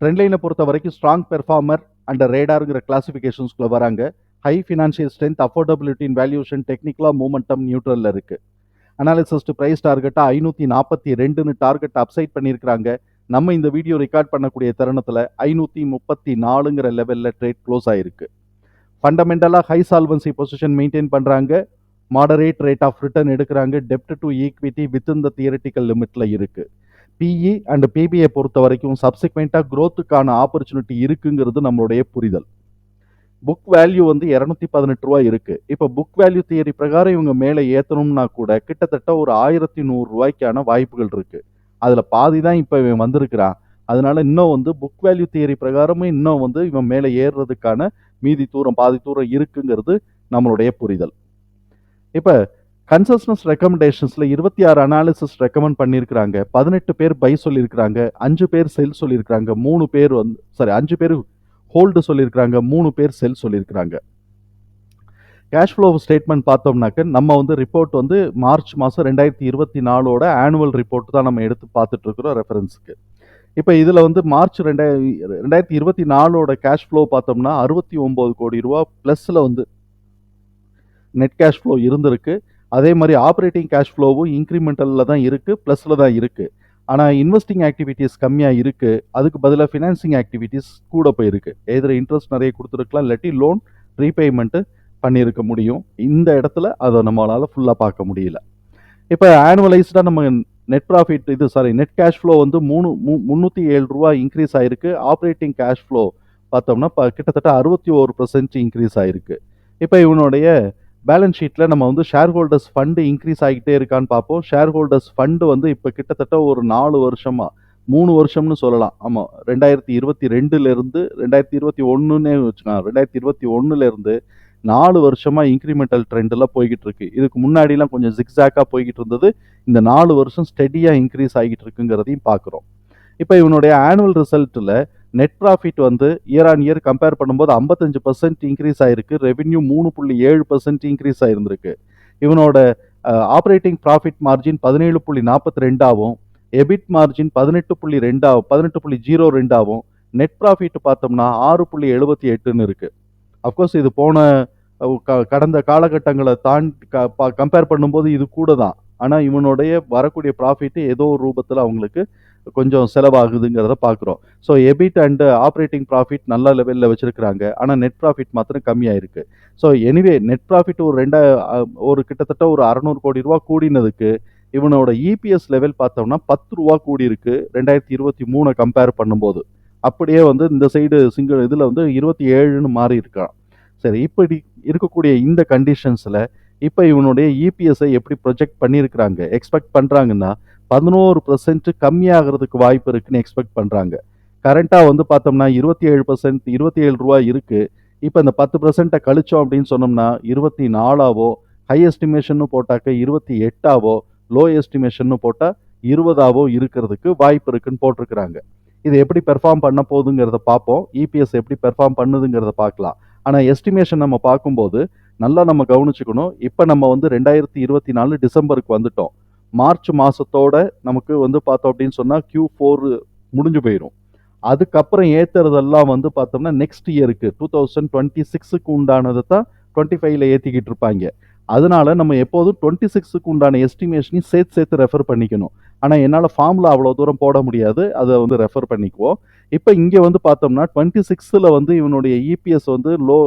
ட்ரெண்ட்லைனை பொறுத்த வரைக்கும் strong performer and ரேடாருங்கிற கிளாசிஃபிகேஷன்ஸ்குள்ள வராங்க. ஹை ஃபினான்ஷியல் ஸ்ட்ரென்த் அஃபோர்டபிலிட்டின் வேல்யூஷன் டெக்னிக்கலாக மூமெண்டம் நியூட்ரலில் இருக்குது அனாலிசிஸ்ட் ப்ரைஸ் டார்கெட்டாக ஐநூற்றி நாற்பத்தி ரெண்டுன்னு டார்கெட் அப்சைட் பண்ணியிருக்கிறாங்க நம்ம இந்த வீடியோ ரெக்கார்ட் பண்ணக்கூடிய தருணத்தில் ஐநூற்றி முப்பத்தி நாலுங்கிற லெவலில் ட்ரேட் க்ளோஸ் ஆகிருக்கு ஃபண்டமெண்டலாக ஹை சால்வன்சி பொசிஷன் மெயின்டைன் பண்ணுறாங்க மாடரேட் ரேட் ஆஃப் ரிட்டர்ன் எடுக்கிறாங்க. டெப்ட் to equity within the theoretical லிமிட்டில் இருக்குது பிஇ அண்ட் பிபிஐ பொறுத்த வரைக்கும் சப்சிக்வெண்ட்டாக க்ரோத்துக்கான ஆப்பர்ச்சுனிட்டி இருக்குங்கிறது நம்மளுடைய புரிதல். புக் வேல்யூ வந்து இரநூத்தி பதினெட்டு ரூபா இருக்கு. இப்போ புக் வேல்யூ தியரி பிரகாரம் இவங்க மேலே ஏற்றணும்னா கூட கிட்டத்தட்ட ஒரு ஆயிரத்தி நூறு ரூபாய்க்கான வாய்ப்புகள் இருக்கு. அதில் பாதி தான் இப்போ இவன் வந்திருக்கிறான். அதனால இன்னும் வந்து புக் வேல்யூ தியரி பிரகாரமும் இன்னும் வந்து இவன் மேலே ஏறுறதுக்கான மீதி தூரம் பாதி தூரம் இருக்குங்கிறது நம்மளுடைய புரிதல். இப்போ கன்சஸ்னஸ் ரெக்கமெண்டேஷன்ஸில் இருபத்தி ஆறு அனாலிசிஸ் ரெக்கமெண்ட் பண்ணியிருக்கிறாங்க. பதினெட்டு பேர் பை சொல்லியிருக்கிறாங்க. அஞ்சு பேர் செல் சொல்லியிருக்கிறாங்க. மூணு பேர் வந்து சாரி அஞ்சு பேர் ஹோல்டு சொல்லியிருக்கிறாங்க. மூணு பேர் செல் சொல்லியிருக்கிறாங்க. கேஷ் ஃப்ளோ ஸ்டேட்மெண்ட் பார்த்தோம்னாக்க நம்ம வந்து ரிப்போர்ட் வந்து மார்ச் மாதம் ரெண்டாயிரத்தி இருபத்தி நாலோட ஆனுவல் ரிப்போர்ட் தான் நம்ம எடுத்து பார்த்துட்ருக்குறோம் ரெஃபரன்ஸுக்கு இப்போ இதில் வந்து மார்ச் ரெண்டாயிர ரெண்டாயிரத்தி இருபத்தி நாலோட கேஷ் ஃப்ளோ பார்த்தோம்னா அறுபத்தி ஒம்பது கோடி ரூபா ப்ளஸில் வந்து நெட் கேஷ் ஃப்ளோ இருந்திருக்கு. அதே மாதிரி ஆப்ரேட்டிங் கேஷ் ஃப்ளோவும் இன்க்ரிமெண்டலில் தான் இருக்குது ப்ளஸில் தான் இருக்குது ஆனால் இன்வெஸ்டிங் ஆக்டிவிட்டீஸ் கம்மியாக இருக்குது அதுக்கு பதிலாக ஃபினான்சிங் ஆக்டிவிட்டீஸ் கூட போயிருக்கு. எதிர இன்ட்ரெஸ்ட் நிறைய கொடுத்துருக்கலாம் இல்லாட்டி லோன் ரீபேமெண்ட்டு பண்ணியிருக்க முடியும். இந்த இடத்துல அதை நம்மளால் ஃபுல்லாக பார்க்க முடியல. இப்போ ஆனுவலைஸ்டாக நம்ம நெட் ப்ராஃபிட் இது சாரி நெட் கேஷ் ஃப்ளோ வந்து மூணு மூ முந்நூற்றி ஏழு ரூபா இன்க்ரீஸ் ஆகிருக்கு ஆப்ரேட்டிங் கேஷ் ஃப்ளோ பார்த்தோம்னா இப்போ கிட்டத்தட்ட அறுபத்தி ஒரு பர்சன்ட் இன்க்ரீஸ் ஆயிருக்கு. இப்போ இவனுடைய பேலன்ஸ் ஷீட்டில் நம்ம வந்து ஷேர் ஹோல்டர்ஸ் ஃபண்டு இன்க்ரீஸ் ஆகிட்டே இருக்கான்னு பார்ப்போம். ஷேர் ஹோல்டர்ஸ் ஃபண்டு வந்து இப்போ கிட்டத்தட்ட ஒரு நாலு வருஷமாக மூணு வருஷம்னு சொல்லலாம். ஆமாம் ரெண்டாயிரத்தி இருபத்தி ரெண்டுலேருந்து ரெண்டாயிரத்தி இருபத்தி ஒன்றுன்னே வச்சுக்கலாம் ரெண்டாயிரத்தி இருபத்தி ஒன்றுலேருந்து நாலு வருஷமா இன்க்ரிமெண்டல் ட்ரெண்டில் போய்கிட்டு இருக்கு இதுக்கு முன்னாடிலாம் கொஞ்சம் ஜிக்ஸாக்காக போய்கிட்டு இருந்தது இந்த நாலு வருஷம் ஸ்டெடியாக இன்க்ரீஸ் ஆகிட்டு இருக்குங்கிறதையும் பார்க்குறோம். இப்போ இவனுடைய ஆனுவல் ரிசல்ட்டில் நெட் ப்ராஃபிட் வந்து இயர் ஆன் இயர் கம்பேர் பண்ணும்போது ஐம்பத்தஞ்சு பர்சன்ட் இன்க்ரீஸ் ஆயிருக்கு. ரெவென்யூ மூணு புள்ளி ஏழு பர்சன்ட் இன்க்ரீஸ் ஆயிருந்திருக்கு. இவனோட ஆப்ரேட்டிங் ப்ராஃபிட் மார்ஜின் பதினேழு புள்ளி நாற்பத்தி ரெண்டாகவும் எபிட் மார்ஜின் பதினெட்டு புள்ளி ரெண்டாகும் பதினெட்டு புள்ளி ஜீரோ ரெண்டாகவும் நெட் ப்ராஃபிட் பார்த்தோம்னா ஆறு புள்ளி எழுபத்தி எட்டுன்னு இருக்குது அஃப்கோர்ஸ் இது போன கடந்த காலகட்டங்களை தாண்டி கம்பேர் பண்ணும்போது இது கூட தான். ஆனால் இவனுடைய வரக்கூடிய ப்ராஃபிட்டு ஏதோ ஒரு ரூபத்தில் அவங்களுக்கு கொஞ்சம் செலவாகுதுங்கிறத பார்க்குறோம் so EBIT and operating profit நல்ல லெவலில் வச்சுருக்கிறாங்க. ஆனால் நெட் ப்ராஃபிட் மாத்திரம் கம்மியாக இருக்குது ஸோ எனிவே நெட் ப்ராஃபிட் ஒரு ரெண்டா ஒரு கிட்டத்தட்ட ஒரு அறநூறு கோடி ரூபா கூடினதுக்கு இவனோட இபிஎஸ் லெவல் பார்த்தோம்னா பத்து ரூபா கூடி இருக்கு ரெண்டாயிரத்தி இருபத்தி மூணை கம்பேர் பண்ணும்போது. அப்படியே வந்து இந்த சைடு சிங்கிள் இதில் வந்து இருபத்தி ஏழுன்னு மாறி இருக்கான் சரி இப்படி இருக்கக்கூடிய இந்த கண்டிஷன்ஸில் இப்போ இவனுடைய இபிஎஸ்ஐ எப்படி ப்ரொஜெக்ட் பண்ணியிருக்கிறாங்க எக்ஸ்பெக்ட் பண்ணுறாங்கன்னா பதினோரு பர்சன்ட் கம்மியாகிறதுக்கு வாய்ப்பு இருக்குன்னு எக்ஸ்பெக்ட் பண்ணுறாங்க கரண்ட்டாக வந்து பார்த்தோம்னா இருபத்தி ஏழு பர்சன்ட் இருபத்தி ஏழு ரூபா இருக்குது இப்போ இந்த பத்து பர்சன்ட்டை கழிச்சோம் அப்படின்னு சொன்னோம்னா இருபத்தி நாலாவோ ஹை எஸ்டிமேஷன்னு போட்டாக்க இருபத்தி எட்டாவோ லோ எஸ்டிமேஷன்னு போட்டால் இருபதாவோ இருக்கிறதுக்கு வாய்ப்பு இருக்குன்னு போட்டிருக்கிறாங்க. இது எப்படி பெர்ஃபார்ம் பண்ண போகுதுங்கிறத பார்ப்போம். இபிஎஸ் எப்படி பெர்ஃபார்ம் பண்ணுதுங்கிறத பார்க்கலாம். ஆனால் எஸ்டிமேஷன் நம்ம பார்க்கும்போது நல்லா நம்ம கவனிச்சுக்கணும். இப்போ நம்ம வந்து ரெண்டாயிரத்தி இருபத்தி நாலு டிசம்பருக்கு வந்துட்டோம். மார்ச் மாதத்தோட நமக்கு வந்து பார்த்தோம் அப்படின்னு சொன்னால் கியூ ஃபோர் முடிஞ்சு போயிடும் அதுக்கப்புறம் ஏற்றுறதெல்லாம் வந்து பார்த்தோம்னா நெக்ஸ்ட் இயருக்கு டூ தௌசண்ட் டுவெண்ட்டி சிக்ஸுக்கு உண்டானதை தான் டுவெண்ட்டி ஃபைவ்ல ஏற்றிக்கிட்டு இருப்பாங்க. அதனால நம்ம எப்போதும் டுவெண்ட்டி சிக்ஸுக்கு உண்டான எஸ்டிமேஷனையும் சேர்த்து சேர்த்து ரெஃபர் பண்ணிக்கணும். ஆனால் என்னால் ஃபார்மில் அவ்வளோ தூரம் போட முடியாது. அதை வந்து ரெஃபர் பண்ணிக்குவோம். இப்போ இங்கே வந்து பார்த்தோம்னா டுவெண்ட்டி சிக்ஸில் வந்து இவனுடைய இபிஎஸ் வந்து லோ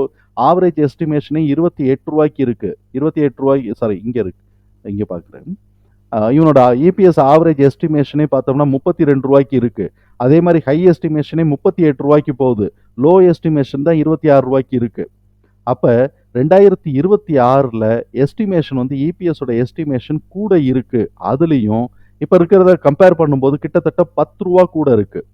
ஆவரேஜ் எஸ்டிமேஷனே இருபத்தி எட்டு ரூபாய்க்கு இருக்குது இருபத்தி எட்டு ரூபாய்க்கு சாரி இங்கே இருக்கு. இங்கே பார்க்குறேன் இவனோட இபிஎஸ் ஆவரேஜ் எஸ்டிமேஷனே பார்த்தோம்னா முப்பத்தி ரெண்டு ரூபாய்க்கு இருக்குது அதே மாதிரி ஹை எஸ்டிமேஷனே முப்பத்தி எட்டு ரூபாய்க்கு போகுது. லோ எஸ்டிமேஷன் தான் இருபத்தி ஆறு ரூபாய்க்கு இருக்குது அப்போ ரெண்டாயிரத்தி இருபத்தி ஆறில் எஸ்டிமேஷன் வந்து இபிஎஸோட எஸ்டிமேஷன் கூட இருக்குது அதுலேயும் இப்போ இருக்கிறத கம்பேர் பண்ணும்போது கிட்டத்தட்ட பத்து ரூபா கூட இருக்குது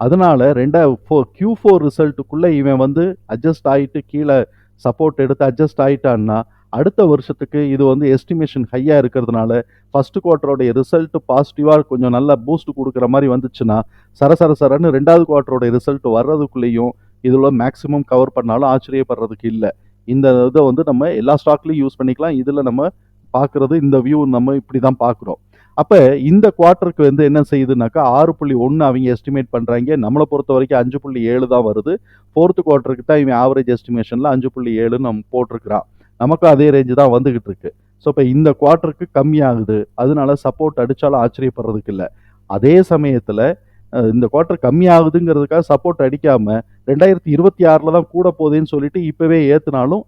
அதனால ரெண்டா ஃபோ கியூ ஃபோர் ரிசல்ட்டுக்குள்ளே இவன் வந்து அட்ஜஸ்ட் ஆகிட்டு கீழே சப்போர்ட் எடுத்து அட்ஜஸ்ட் ஆகிட்டான்னா அடுத்த வருஷத்துக்கு இது வந்து எஸ்டிமேஷன் ஹையாக இருக்கிறதுனால ஃபஸ்ட்டு குவார்ட்டரோடைய ரிசல்ட் பாசிட்டிவாக கொஞ்சம் நல்லா பூஸ்ட் கொடுக்குற மாதிரி வந்துச்சுன்னா சரசர சரன்னு ரெண்டாவது குவார்ட்டரோடைய ரிசல்ட் வர்றதுக்குள்ளேயும் இதில் மேக்ஸிமம் கவர் பண்ணாலும் ஆச்சரியப்படுறதுக்கு இல்லை. இந்த இதை வந்து நம்ம எல்லா ஸ்டாக்லையும் யூஸ் பண்ணிக்கலாம். இதில் நம்ம பார்க்குறது இந்த வியூ நம்ம இப்படி தான் பார்க்குறோம் அப்போ இந்த குவார்ட்டருக்கு வந்து என்ன செய்யுதுனாக்கா ஆறு புள்ளி ஒன்று அவங்க எஸ்டிமேட் பண்ணுறாங்க நம்மளை பொறுத்த வரைக்கும் அஞ்சு புள்ளி ஏழு தான் வருது. ஃபோர்த்து குவார்ட்டருக்கு தான் இவன் ஆவரேஜ் எஸ்டிமேஷனில் அஞ்சு புள்ளி ஏழுன்னு நம்ம போட்டிருக்கிறான். நமக்கும் அதே ரேஞ்சு தான் வந்துகிட்டு இருக்கு. ஸோ இப்போ இந்த குவார்ட்டருக்கு கம்மியாகுது. அதனால சப்போர்ட் அடித்தாலும் ஆச்சரியப்படுறதுக்கு இல்லை. அதே சமயத்தில் இந்த குவார்ட்டர் கம்மியாகுதுங்கிறதுக்காக சப்போர்ட் அடிக்காமல் ரெண்டாயிரத்தி இருபத்தி ஆறில் தான் கூட போகுதுன்னு சொல்லிட்டு இப்போவே ஏற்றுனாலும்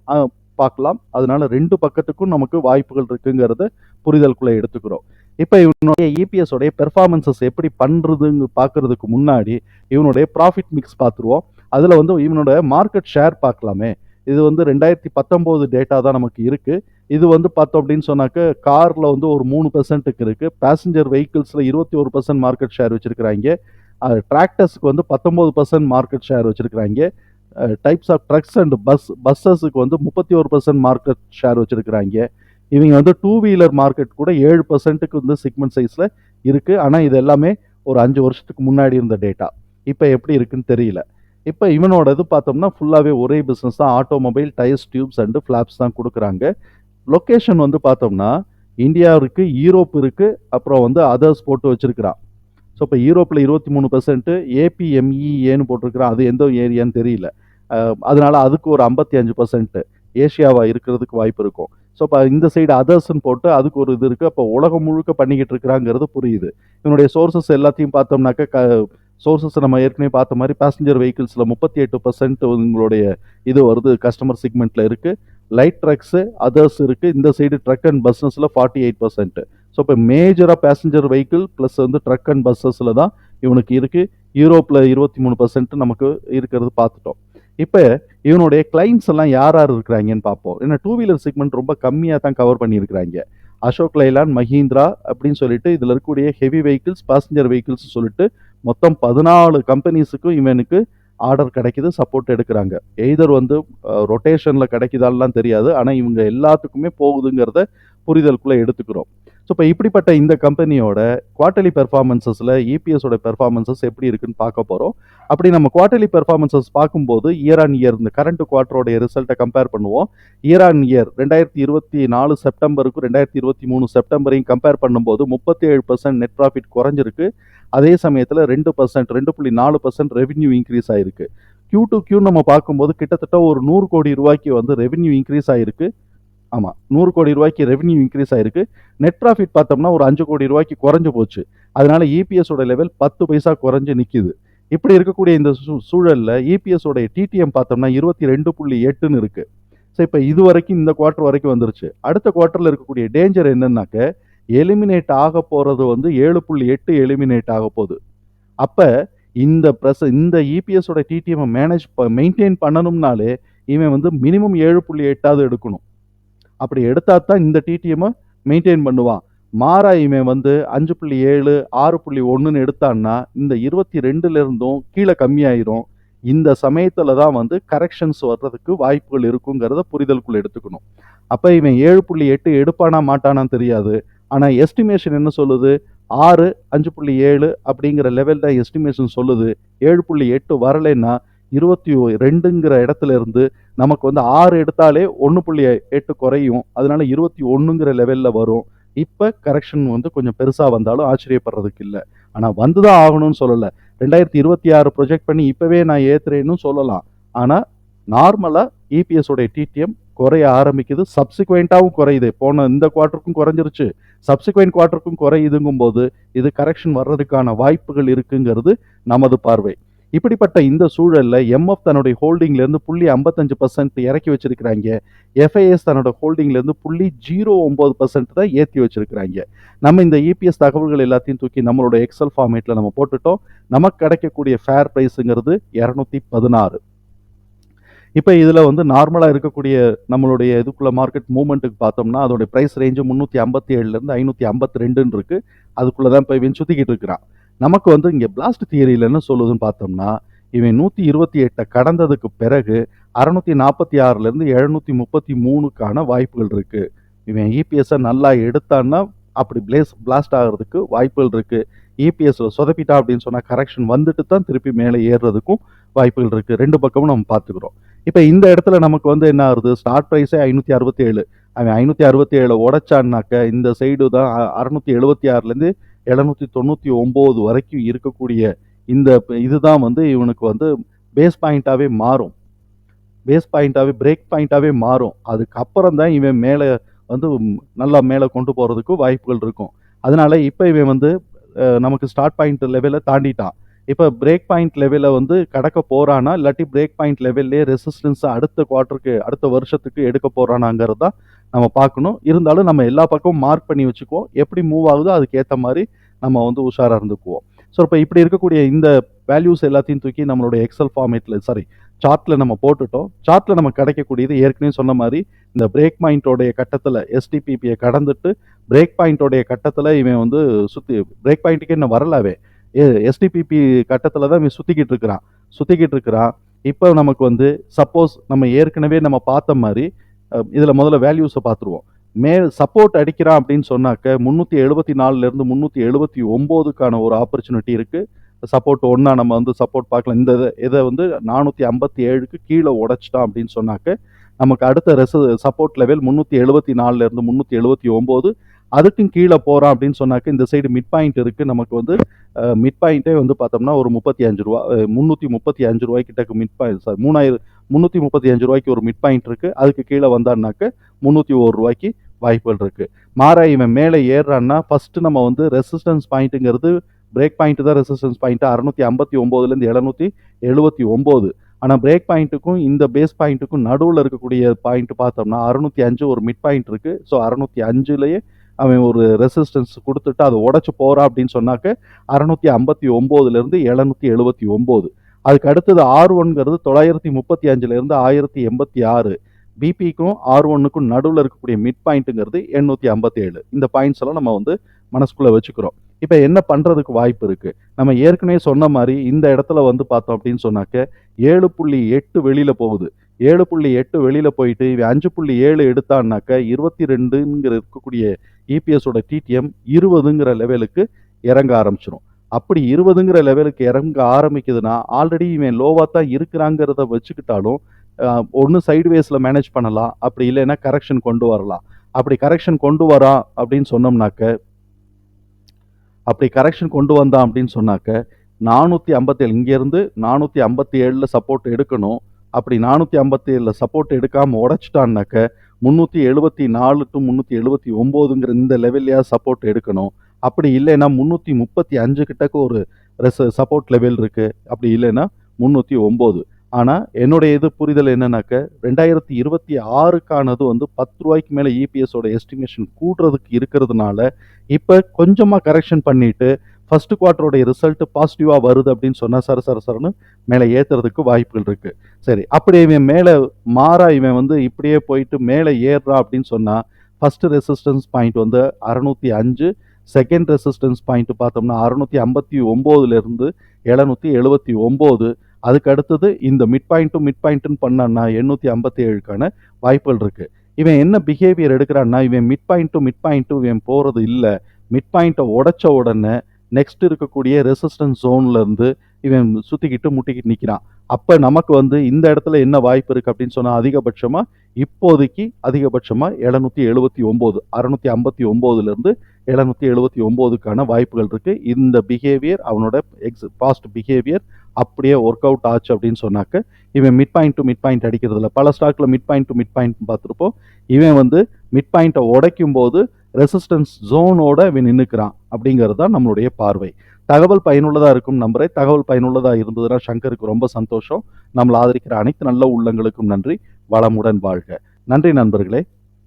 பார்க்கலாம். அதனால ரெண்டு பக்கத்துக்கும் நமக்கு வாய்ப்புகள் இருக்குங்கிறத புரிதலுக்குள்ளே எடுத்துக்கிறோம். இப்போ இவனுடைய இபிஎஸ் உடைய பெர்ஃபார்மன்சஸ் எப்படி பண்ணுறதுங்க பார்க்கறதுக்கு முன்னாடி இவனுடைய ப்ராஃபிட் மிக்ஸ் பார்த்துருவோம். அதில் வந்து இவனோட மார்க்கெட் ஷேர் பார்க்கலாமே. இது வந்து ரெண்டாயிரத்தி பத்தொம்போது டேட்டா தான் நமக்கு இருக்குது இது வந்து பார்த்தோம் அப்படின்னு சொன்னாக்க காரில் வந்து ஒரு மூணு பெர்சன்ட்டுக்கு இருக்குது பேசஞ்சர் வெஹிக்கிள்ஸில் இருபத்தி ஒரு பர்சன்ட் மார்க்கெட் ஷேர் வச்சுருக்கிறாங்க. டிராக்டர்ஸ்க்கு வந்து பத்தொம்போது பர்சன்ட் மார்க்கெட் ஷேர் வச்சுருக்கிறாங்க. Types of trucks and bus பஸ்ஸஸுக்கு வந்து முப்பத்தி ஒரு பர்சன்ட் மார்க்கெட் ஷேர் வச்சுருக்கிறாங்க. இவங்க வந்து டூ வீலர் மார்க்கெட் கூட ஏழு பர்சன்ட்டுக்கு வந்து சிக்மெண்ட் சைஸில் இருக்குது ஆனால் இது எல்லாமே ஒரு அஞ்சு வருஷத்துக்கு முன்னாடி இருந்த டேட்டா இப்போ எப்படி இருக்குன்னு தெரியல. இப்போ இவனோட இது பார்த்தோம்னா ஃபுல்லாகவே ஒரே பிஸ்னஸ் தான். Automobile tyres tubes and flaps தான் கொடுக்குறாங்க. லொக்கேஷன் வந்து பார்த்தோம்னா இந்தியா இருக்குது யூரோப் இருக்குது அப்புறம் வந்து அதர்ஸ் போட்டு வச்சுருக்கிறான். ஸோ இப்போ யூரோப்பில் இருபத்தி மூணு பர்சன்ட்டு ஏபிஎம்இஏன்னு போட்டிருக்கிறான். அது எந்த ஏரியான்னு தெரியல. அதனால் அதுக்கு ஒரு ஐம்பத்தி அஞ்சு பர்சன்ட்டு ஏஷியாவாக இருக்கிறதுக்கு வாய்ப்பு இருக்கும். ஸோ இப்போ இந்த சைடு அதர்ஸ்ன்னு போட்டு அதுக்கு ஒரு இது இருக்குது அப்போ உலகம் முழுக்க பண்ணிக்கிட்டு இருக்கிறாங்கிறது புரியுது. இவனுடைய சோர்சஸ் எல்லாத்தையும் பார்த்தோம்னாக்க க சோர்சஸ் நம்ம ஏற்கனவே பார்த்த மாதிரி பேசஞ்சர் வெஹிக்கிள்ஸில் முப்பத்தி எட்டு பர்சன்ட் உங்களுடைய இது வருது கஸ்டமர் செக்மெண்ட்டில் இருக்குது லைட் ட்ரக்ஸு அதர்ஸ் இருக்குது இந்த சைடு ட்ரக் அண்ட் பஸ்ஸஸில் ஃபார்ட்டி எயிட் பர்சன்ட் ஸோ இப்போ மேஜராக பேசஞ்சர் வெஹிக்கிள் ப்ளஸ் வந்து ட்ரக் அண்ட் பஸ்ஸஸில் தான் இவனுக்கு இருக்குது யூரோப்பில் இருபத்தி மூணு பர்சன்ட் நமக்கு இருக்கிறது பார்த்துட்டோம். இப்போ இவனுடைய கிளைண்ட்ஸ் எல்லாம் யார் யார் இருக்கிறாங்கன்னு பார்ப்போம். ஏன்னா டூ வீலர் செக்மெண்ட் ரொம்ப கம்மியாக தான் கவர் பண்ணியிருக்கிறாங்க. அசோக் லைலான் மஹீந்திரா அப்படின்னு சொல்லிட்டு இதில் இருக்கக்கூடிய ஹெவி வெஹிக்கிள்ஸ் பேசஞ்சர் வெஹிக்கிள்ஸ் சொல்லிட்டு மொத்தம் பதினாலு கம்பெனிஸுக்கும் இவனுக்கு ஆர்டர் கிடைக்கிது சப்போர்ட் எடுக்கிறாங்க. எய்தர் வந்து ரொட்டேஷனில் கிடைக்குதாலாம் தெரியாது. ஆனால் இவங்க எல்லாத்துக்குமே போகுதுங்கிறத புரிதலுக்குள்ளே எடுத்துக்கிறோம். ஸோ இப்போ இப்படிப்பட்ட இந்த கம்பெனியோட குவார்ட்டர்லி பெர்ஃபார்மன்சஸில் இபிஎஸோட பெர்ஃபார்மன்சஸ் எப்படி இருக்குன்னு பார்க்க போகிறோம் அப்படி நம்ம குவார்ட்டர்லி பெர்ஃபார்மன்சஸ் பார்க்கும்போது இயர் ஆன் இயர் இந்த கரண்ட் குவார்ட்டரோடைய ரிசல்ட்டை கம்பேர் பண்ணுவோம். இயர் ஆன் இயர் ரெண்டாயிரத்தி இருபத்தி நாலு செப்டம்பருக்கும் ரெண்டாயிரத்தி இருபத்தி மூணு செப்டம்பரையும் கம்பேர் பண்ணும்போது முப்பத்தி ஏழு பர்சன்ட் நெட் ப்ராஃபிட் குறைஞ்சிருக்கு. அதே சமயத்தில் ரெண்டு பர்சன்ட் ரெண்டு புள்ளி நாலு பர்சன்ட் ரெவன்யூ இன்க்ரீஸ் ஆயிருக்கு. கியூ டு கியூ நம்ம பார்க்கும்போது கிட்டத்தட்ட ஒரு நூறு கோடி ரூபாய்க்கு வந்து ரெவன்யூ இன்க்ரீஸ் ஆயிருக்கு. ஆமாம் நூறு கோடி ரூபாய்க்கு ரெவன்யூ இன்க்ரீஸ் ஆயிருக்கு. நெட் ப்ராஃபிட் பார்த்தோம்னா ஒரு அஞ்சு கோடி ரூபாய்க்கு குறைஞ்சு போச்சு. அதனால இபிஎஸோட லெவல் பத்து பைசா குறைஞ்சு நிற்கிது இப்படி இருக்கக்கூடிய இந்த சூழலில் சூழல்ல இபிஎஸோட டிடிஎம் பார்த்தோம்னா இருபத்தி ரெண்டு புள்ளி எட்டுன்னு இருக்கு. ஸோ இப்போ இது வரைக்கும் இந்த குவார்ட்டர் வரைக்கும் வந்துருச்சு. அடுத்த குவார்ட்டரில் இருக்கக்கூடிய டேஞ்சர் என்னன்னாக்க எலிமினேட் ஆக போகிறது வந்து ஏழு புள்ளி எட்டு எலிமினேட் ஆக போகுது. அப்போ இந்த ப்ரெஸ் இந்த இபிஎஸோட டிடிஎம் மேனேஜ் மெயின்டைன் பண்ணணும்னாலே இவன் வந்து மினிமம் ஏழு புள்ளி எட்டாவது எடுக்கணும். அப்படி எடுத்தா தான் இந்த டிடிஎம்மை மெயின்டைன் பண்ணுவான். மாறா இவன் வந்து அஞ்சு புள்ளி ஏழு ஆறு புள்ளி ஒன்றுன்னு எடுத்தான்னா இந்த இருபத்தி ரெண்டுலேருந்தும் கீழே கம்மியாயிரும். இந்த சமயத்தில் தான் வந்து கரெக்ஷன்ஸ் வர்றதுக்கு வாய்ப்புகள் இருக்குங்கிறத புரிதலுக்குள்ள எடுத்துக்கணும். அப்போ இவன் ஏழு புள்ளி எட்டு எடுப்பானா மாட்டானான்னு தெரியாது. ஆனால் எஸ்டிமேஷன் என்ன சொல்லுது? ஆறு அஞ்சு புள்ளி ஏழு அப்படிங்கிற லெவல் தான் எஸ்டிமேஷன் சொல்லுது. ஏழு புள்ளி எட்டு வரலைன்னா இருபத்தி ரெண்டுங்கிற இடத்துல இருந்து நமக்கு வந்து ஆறு எடுத்தாலே ஒன்று புள்ளி எட்டு குறையும். அதனால இருபத்தி ஒன்றுங்கிற லெவலில் வரும். இப்போ கரெக்ஷன் வந்து கொஞ்சம் பெருசாக வந்தாலும் ஆச்சரியப்படுறதுக்கு இல்லை. ஆனால் வந்து தான் ஆகணும்னு சொல்லலை. ரெண்டாயிரத்தி இருபத்தி ஆறு ப்ரொஜெக்ட் பண்ணி இப்போவே நான் ஏற்றுறேன்னு சொல்லலாம். ஆனால் நார்மலாக இபிஎஸோடைய டிடிஎம் குறைய ஆரம்பிக்குது. சப்சிக்வெண்ட்டாகவும் குறையுது. போன இந்த குவார்ட்டருக்கும் குறைஞ்சிருச்சு. சப்சிக்வெண்ட் குவார்ட்டருக்கும் குறையுதுங்கும் போது இது கரெக்ஷன் வர்றதுக்கான வாய்ப்புகள் இருக்குங்கிறது நமது பார்வை. இப்படிப்பட்ட இந்த சூழலில் எம்எஃப் தன்னுடைய ஹோல்டிங்லேருந்து புள்ளி ஐம்பத்தஞ்சு பர்சன்ட் இறக்கி வச்சிருக்கிறாங்க. எஃப்ஐஎஸ் தன்னோட ஹோல்டிங்லேருந்து புள்ளி ஜீரோ ஒம்பது பர்சன்ட் தான் ஏற்றி வச்சிருக்கிறாங்க. நம்ம இந்த இபிஎஸ் தகவல்கள் எல்லாத்தையும் தூக்கி நம்மளோட எக்ஸல் ஃபார்மேட்டில் நம்ம போட்டுட்டோம். நமக்கு கிடைக்கக்கூடிய ஃபேர் ப்ரைஸுங்கிறது இரநூத்தி பதினாறு. இப்போ இதில் வந்து நார்மலாக இருக்கக்கூடிய நம்மளுடைய இதுக்குள்ள மார்க்கெட் மூவ்மெண்ட்டுக்கு பார்த்தோம்னா அதோடைய ப்ரைஸ் ரேஞ்சு முந்நூற்றி ஐம்பத்தி ஏழுலேருந்து ஐநூற்றி ஐம்பத்தி ரெண்டுன்னு இருக்குது அதுக்குள்ளே தான் இப்போ இவன் சுற்றிக்கிட்டு இருக்கிறான். நமக்கு வந்து இங்கே பிளாஸ்ட் தியரியில் என்ன சொல்லுதுன்னு பார்த்தோம்னா இவன் நூற்றி இருபத்தி எட்டை கடந்ததுக்கு பிறகு அறநூற்றி நாற்பத்தி ஆறுலேருந்து எழுநூற்றி முப்பத்தி மூணுக்கான வாய்ப்புகள் இருக்குது இவன் இபிஎஸ்ஸை நல்லா எடுத்தான்னா அப்படி பிளேஸ் பிளாஸ்ட் ஆகிறதுக்கு வாய்ப்புகள் இருக்குது இபிஎஸ்ல சொதப்பிட்டா அப்படின்னு சொன்னால் கரெக்ஷன் வந்துட்டு தான் திருப்பி மேலே ஏறுறதுக்கும் வாய்ப்புகள் இருக்குது ரெண்டு பக்கமும் நம்ம பார்த்துக்குறோம். இப்போ இந்த இடத்துல நமக்கு வந்து என்ன ஆகுது? ஸ்டார்ட் ப்ரைஸே ஐநூற்றி அறுபத்தி ஏழு அவன் ஐநூற்றி அறுபத்தி ஏழு உடச்சான்னாக்க இந்த சைடு தான் அறநூற்றி எழுபத்தி ஆறுலேருந்து எழுநூற்றி தொண்ணூற்றி ஒம்பது வரைக்கும் இருக்கக்கூடிய இந்த இதுதான் வந்து இவனுக்கு வந்து பேஸ் பாயிண்ட்டாகவே மாறும். பேஸ் பாயிண்ட்டாகவே பிரேக் பாயிண்ட்டாகவே மாறும். அதுக்கப்புறம் தான் இவன் மேலே வந்து நல்லா மேலே கொண்டு போகிறதுக்கு வாய்ப்புகள் இருக்கும். அதனால இப்போ இவன் வந்து நமக்கு ஸ்டார்ட் பாயிண்ட் லெவலில் தாண்டிட்டான். இப்போ பிரேக் பாயிண்ட் லெவலில் வந்து கடக்க போறானா இல்லாட்டி பிரேக் பாயிண்ட் லெவல்லே ரெசிஸ்டன்ஸை அடுத்த குவார்ட்டருக்கு அடுத்த வருஷத்துக்கு எடுக்க போறானாங்கிறது தான் நம்ம பார்க்கணும். இருந்தாலும் நம்ம எல்லா பக்கமும் மார்க் பண்ணி வச்சுக்குவோம். எப்படி மூவ் ஆகுதோ அதுக்கேற்ற மாதிரி நம்ம வந்து உஷாராக இருந்துக்குவோம். ஸோ இப்போ இப்படி இருக்கக்கூடிய இந்த வேல்யூஸ் எல்லாத்தையும் தூக்கி நம்மளுடைய எக்ஸல் ஃபார்மேட்டில் சாரி சார்ட்டில் நம்ம போட்டுட்டோம். சார்ட்டில் நம்ம கிடைக்கக்கூடியது ஏற்கனவே சொன்ன மாதிரி இந்த பிரேக் பாயிண்டோடைய கட்டத்தில் எஸ்டிபிபியை கடந்துட்டு பிரேக் பாயிண்டோடைய கட்டத்தில் இவன் வந்து சுற்றி பிரேக் பாயிண்ட்டுக்கு என்ன வரலாவே எஸ்டிபிபி கட்டத்தில் தான் இவன் சுற்றிக்கிட்டு இருக்கிறான். சுற்றிக்கிட்டு இருக்கிறான். இப்போ நமக்கு வந்து சப்போஸ் நம்ம ஏற்கனவே நம்ம பார்த்த மாதிரி இதில் முதல்ல வேல்யூஸை பார்த்துருவோம். மே சப்போர்ட் அடிக்கிறான் அப்படின்னு சொன்னாக்க முந்நூற்றி எழுபத்தி நாலுலேருந்து முந்நூற்றி எழுபத்தி ஒம்போதுக்கான ஒரு ஆப்பர்ச்சுனிட்டி இருக்குது சப்போர்ட் ஒன்றா நம்ம வந்து சப்போர்ட் பார்க்கலாம். இந்த இதை இதை வந்து நானூற்றி ஐம்பத்தி ஏழுக்கு கீழே உடைச்சிட்டான் அப்படின்னு சொன்னாக்க நமக்கு அடுத்த ரெச சப்போர்ட் லெவல் முந்நூற்றி எழுபத்தி நாலுலேருந்து முந்நூற்றி எழுபத்தி ஒம்போது. அதுக்கும் கீழே போகிறான் அப்படின்னு சொன்னாக்க இந்த சைடு மிட் பாயிண்ட் இருக்குது நமக்கு வந்து மிட் பாயிண்ட்டே வந்து பார்த்தோம்னா ஒரு முப்பத்தி அஞ்சு ரூபா முந்நூற்றி முப்பத்தி அஞ்சு ரூபாய்க்கிட்ட மிட் பாயிண்ட் சார் மூணாயிரம் முந்நூற்றி முப்பத்தி அஞ்சு ரூபாய்க்கு ஒரு மிட் பாயிண்ட் இருக்குது அதுக்கு கீழே வந்தான்னாக்க முந்நூற்றி ஒரு ரூபாய்க்கு வாய்ப்புகள் இருக்குது மாறா இவன் மேலே ஏறுறான்னா ஃபஸ்ட்டு நம்ம வந்து ரெசிஸ்டன்ஸ் பாயிண்ட்டுங்கிறது பிரேக் பாயிண்ட் தான் ரெசிஸ்டன்ஸ் பாயிண்ட்டு அறுநூத்தி ஐம்பத்தி ஒம்போதுலேருந்து எழுநூற்றி எழுபத்தி ஒம்பது. ஆனால் பிரேக் பாயிண்ட்டுக்கும் இந்த பேஸ் பாயிண்ட்டுக்கும் நடுவில் இருக்கக்கூடிய பாயிண்ட் பார்த்தோம்னா அறுநூத்தி அஞ்சு ஒரு மிட் பாயிண்ட் இருக்குது ஸோ அறுநூத்தி அஞ்சுலேயே அவன் ஒரு ரெசிஸ்டன்ஸ் கொடுத்துட்டு அதை உடச்சி போகிறான் அப்படின்னு சொன்னாக்க அறுநூத்தி ஐம்பத்தி ஒம்போதுலேருந்து எழுநூத்தி எழுபத்தி ஒம்பது. அதுக்கு அடுத்தது ஆர் ஒன்ங்கிறது தொள்ளாயிரத்தி முப்பத்தி அஞ்சுலேருந்து ஆயிரத்தி எண்பத்தி ஆறு. பிபிக்கும் ஆர் ஒன்னுக்கும் நடுவில் இருக்கக்கூடிய மிட் பாயிண்ட்டுங்கிறது எண்ணூற்றி ஐம்பத்தி ஏழு இந்த பாயிண்ட்ஸ் எல்லாம் நம்ம வந்து மனசுக்குள்ளே வச்சுக்கிறோம். இப்போ என்ன பண்ணுறதுக்கு வாய்ப்பு இருக்குது நம்ம ஏற்கனவே சொன்ன மாதிரி இந்த இடத்துல வந்து பார்த்தோம் அப்படின்னு சொன்னாக்க ஏழு புள்ளி எட்டு வெளியில் போகுது. ஏழு புள்ளி எட்டு வெளியில் போயிட்டு இவன் அஞ்சு புள்ளி ஏழு எடுத்தான்னாக்க இருபத்தி ரெண்டுங்கிற இருக்கக்கூடிய இபிஎஸோட டிடிஎம் இருபதுங்கிற லெவலுக்கு இறங்க ஆரம்பிச்சிடும் அப்படி இருபதுங்கிற லெவலுக்கு இறங்க ஆரம்பிக்குதுன்னா ஆல்ரெடி இவன் லோவாக தான் இருக்கிறாங்கிறத வச்சுக்கிட்டாலும் ஒன்று சைடுவேஸில் மேனேஜ் பண்ணலாம். அப்படி இல்லைன்னா கரெக்ஷன் கொண்டு வரலாம். அப்படி கரெக்ஷன் கொண்டு வரான் அப்படின்னு சொன்னோம்னாக்க அப்படி கரெக்ஷன் கொண்டு வந்தான் அப்படின்னு சொன்னாக்க நானூற்றி ஐம்பத்தேழு இங்கேருந்து நானூற்றி ஐம்பத்தி ஏழில் சப்போர்ட் எடுக்கணும். அப்படி நானூற்றி ஐம்பத்தி ஏழில் சப்போர்ட் எடுக்காமல் உடச்சிட்டான்னாக்க முந்நூற்றி எழுபத்தி நாலு டு முந்நூற்றி எழுபத்தி ஒம்போதுங்கிற இந்த லெவல்லையாக சப்போர்ட் எடுக்கணும். அப்படி இல்லைன்னா முந்நூற்றி முப்பத்தி அஞ்சு கிட்டக்கு ஒரு ரெஸ் சப்போர்ட் லெவல் இருக்குது அப்படி இல்லைன்னா முந்நூற்றி ஒம்பது. ஆனால் என்னுடைய இது புரிதல் என்னன்னாக்க ரெண்டாயிரத்தி இருபத்தி ஆறுக்கானது வந்து பத்து ரூபாய்க்கு மேலே இபிஎஸோட எஸ்டிமேஷன் கூடுறதுக்கு இருக்கிறதுனால இப்போ கொஞ்சமாக கரெக்ஷன் பண்ணிவிட்டு ஃபர்ஸ்ட் குவார்ட்டருடைய ரிசல்ட் பாசிட்டிவாக வருது அப்படின்னு சொன்னால் சர சர சரன்னு மேலே ஏற்றுறதுக்கு வாய்ப்புகள் இருக்குது சரி அப்படி இவன் மேலே மாறா இவன் வந்து இப்படியே போயிட்டு மேலே ஏறுறான் அப்படின்னு சொன்னால் ஃபஸ்ட்டு ரெசிஸ்டன்ஸ் பாயிண்ட் வந்து அறநூற்றி அஞ்சு செகண்ட் ரெசிஸ்டன்ஸ் பாயிண்ட் பார்த்தோம்னா அறுநூற்றி ஐம்பத்தி ஒம்போதுலேருந்து எழுநூற்றி எழுபத்தி ஒம்பது. அதுக்கு அடுத்தது இந்த மிட் பாயிண்ட்டும் மிட் பாயிண்ட்டுன்னு பண்ணான்னா எண்ணூற்றி ஐம்பத்தி ஏழுக்கான வாய்ப்புகள் இருக்குது இவன் என்ன பிஹேவியர் எடுக்கிறான்னா இவன் மிட் பாயிண்ட்டும் மிட் பாயிண்ட்டும் இவன் போகிறது இல்லை. மிட் பாயிண்ட்டை உடைச்ச உடனே நெக்ஸ்ட் இருக்கக்கூடிய ரெசிஸ்டன்ஸ் இருந்து இவன் சுற்றிக்கிட்டு முட்டிக்கிட்டு நிற்கிறான் அப்போ நமக்கு வந்து இந்த இடத்துல என்ன வாய்ப்பு இருக்குது அப்படின்னு சொன்னால் அதிகபட்சமாக இப்போதைக்கு அதிகபட்சமாக எழுநூற்றி எழுபத்தி ஒம்பது அறநூற்றி ஐம்பத்தி ஒம்போதுலேருந்து எழுநூற்றி எழுபத்தி ஒம்போதுக்கான வாய்ப்புகள் இருக்குது இந்த பிஹேவியர் அவனோட எக்ஸ் பாஸ்ட் பிஹேவியர் அப்படியே ஒர்க் அவுட் ஆச்சு அப்படின்னு சொன்னாக்க இவன் mid point to mid point அடிக்கிறதுல பல ஸ்டாக்ல mid point to mid point பார்த்துருப்போம். இவன் வந்து மிட் பாயிண்ட்டை உடைக்கும் போது ரெசிஸ்டன்ஸ் ஜோனோட இவன் நின்றுக்கிறான் அப்படிங்கிறது தான் நம்மளுடைய பார்வை. தகவல் பயனுள்ளதாக இருக்கும் நம்புறேன். தகவல் பயனுள்ளதாக இருந்ததுன்னா சங்கருக்கு ரொம்ப சந்தோஷம். நம்மளை ஆதரிக்கிற அனைத்து நல்ல உள்ளங்களுக்கும் நன்றி. வளமுடன் வாழ்க. நன்றி நண்பர்களே.